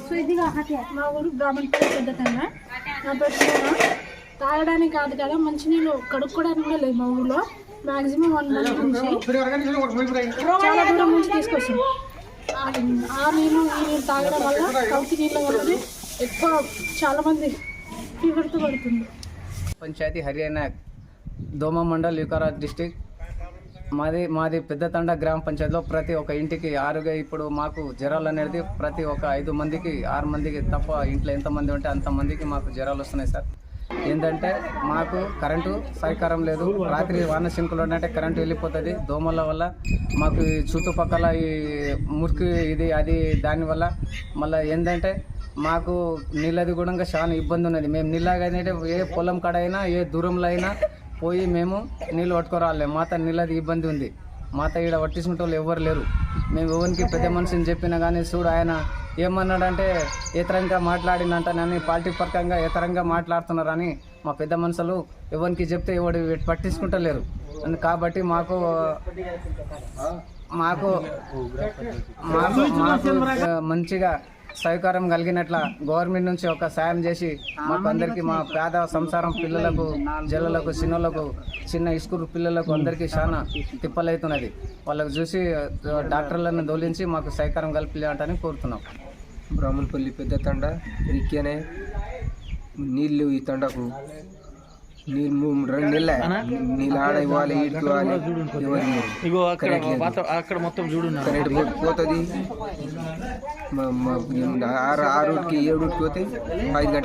So ఇది మా ఊరు బ్రాహ్మణపల్లి నా తాగడానికి కాదు కదా మంచినీళ్ళు కడుక్కోవడానికి కూడా లేదు మా ఊర్లో. మాక్సిమం వన్ మంత్ నుంచి చాలా దూరం నుంచి తీసుకొస్తాం ఆ- ఆ నీళ్ళు ఈ నీళ్ళు తాగడం వల్ల కౌకి నీళ్ళ వల్ల ఎక్కువ చాలా మంది ఫీవర్తో పడుతుంది. పంచాయతీ హర్యానా దోమ మండల్ యుకారాజ్ డిస్టిక్ మాది మాది పెద్దతండ గ్రామ పంచాయతీలో ప్రతి ఒక్క ఇంటికి ఆరుగా ఇప్పుడు మాకు జ్వరాలు అనేది ప్రతి ఒక్క ఐదు మందికి ఆరు మందికి తప్ప ఇంట్లో ఎంతమంది ఉంటే అంతమందికి మాకు జ్వరాలు వస్తున్నాయి సార్. ఏంటంటే మాకు కరెంటు సహకారం లేదు. రాత్రి వానశంకులు ఉన్నట్టే కరెంటు వెళ్ళిపోతుంది. దోమల వల్ల మాకు ఈ చుట్టుపక్కల ఈ మురికి ఇది అది దానివల్ల మళ్ళీ ఏంటంటే మాకు నీళ్ళది కూడా చాలా ఇబ్బంది ఉన్నది. మేము నీళ్ళగానే ఏ పొలం కాడ అయినా ఏ దూరంలో అయినా పోయి మేము నీళ్ళు పట్టుకోరాలి. మాత నీళ్ళది ఇబ్బంది ఉంది. మాత ఈడ పట్టించుకుంటే వాళ్ళు ఎవరు లేరు. మేము ఎవరికి పెద్ద మనిషిని చెప్పినా కానీ చూడు ఆయన ఏమన్నాడంటే ఏతరంగా మాట్లాడినంటనని పార్టీ పరంగా ఏతరంగా మాట్లాడుతున్నారని మా పెద్ద మనుషులు ఎవరికి చెప్తే ఎవడు పట్టించుకుంటలేరు. కాబట్టి మాకు మాకు మాకు మంచిగా సహకారం కలిగినట్ల గవర్నమెంట్ నుంచి ఒక సాయం చేసి మాకు అందరికీ మా పేద సంసారం పిల్లలకు జల్లలకు చిన్నలకు చిన్న స్కూల్ పిల్లలకు అందరికీ చాలా తిప్పలవుతున్నది వాళ్ళకు చూసి డాక్టర్లను దోలించి మాకు సహకారం కల్పించాలని కోరుతున్నాం. బ్రాహ్మణపల్లి పెద్ద తండ రిక్కేనే నీళ్ళు ఈ తండకు నీళ్ళు ఆడ ఇవ్వాలి ఇవ్వాలి. ఇగో అక్కడ మొత్తం చూడు కరెంట్ పోతుంది. మ- మ- ఆరు ఆరుకి ఏడుకి పోతే ఐదు గంటల